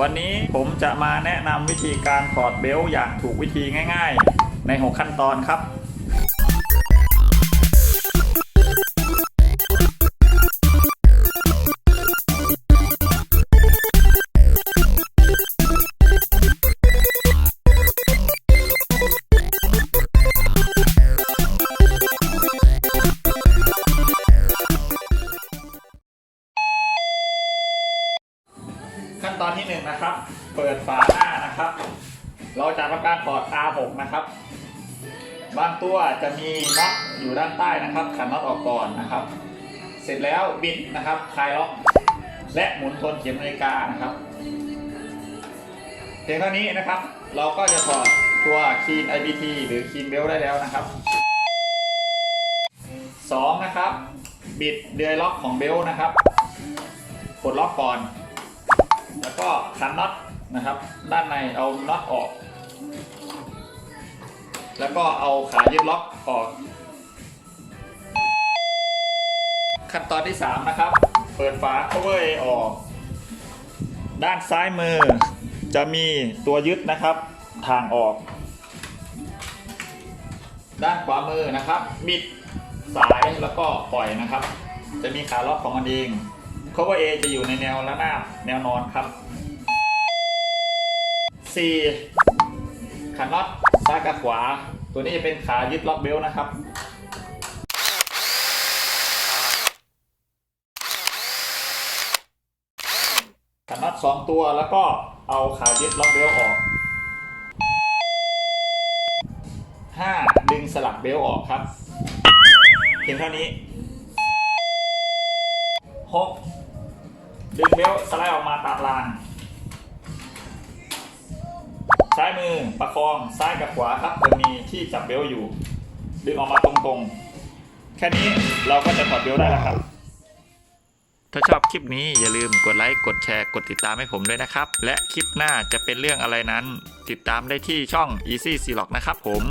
วันนี้ผมจะมาแนะนำวิธีการถอดเบลต์อย่างถูกวิธีง่าย ๆ ใน 6 ขั้นตอนครับ ขั้นตอนที่หนึ่งนะครับ เปิดฝาหน้านะครับ เราจะทำการถอด R6 นะครับ บางตัวจะมีน็อตอยู่ด้านใต้นะครับขันน็อตออกก่อนนะครับ เสร็จแล้วบิดนะครับคลายล็อก และหมุนทวนเข็มนาฬิกานะครับเพียงเท่านี้นะครับ เราก็จะถอดตัวคีน IBT หรือคีนเบลได้แล้วนะครับสองนะครับ บิดเดือยล็อกของเบลนะครับกดล็อกก่อน แล้วก็ขันน็อตนะครับ ด้านในเอาน็อตออก แล้วก็เอาขายึดล็อกออก ขั้นตอนที่ 3 นะครับ เปิดฝา cover A ออก ด้านซ้ายมือ จะมีตัวยึดนะครับ ทางออก ด้านขวามือนะครับ บิดสายแล้วก็ปล่อยนะครับ จะมีขาล็อกของมันเอง cover A จะอยู่ในแนวระนาบแนวนอนครับ 4. ขาน็อตซ้ายกับขวา ตัวนี้จะเป็นขายึดล็อกเบลต์นะครับขาน็อตสองตัวแล้วก็เอาขายึดล็อกเบลต์ออก 5. ดึงสลักเบลต์ออกครับเพียงเท่านี้ 6. ดึงเบลสไลด์ออกมาตามราง ซ้ายมือประคองซ้ายกับขวาครับจะมีที่จับเบลอยู่ ดึงออกมาตรงๆ แค่นี้เราก็จะถอดเบลได้แล้วครับ ถ้าชอบคลิปนี้อย่าลืมกดไลค์กดแชร์กดติดตามให้ผมด้วยนะครับ และคลิปหน้าจะเป็นเรื่องอะไรนั้น ติดตามได้ที่ช่อง Easy c l o g นะครับผม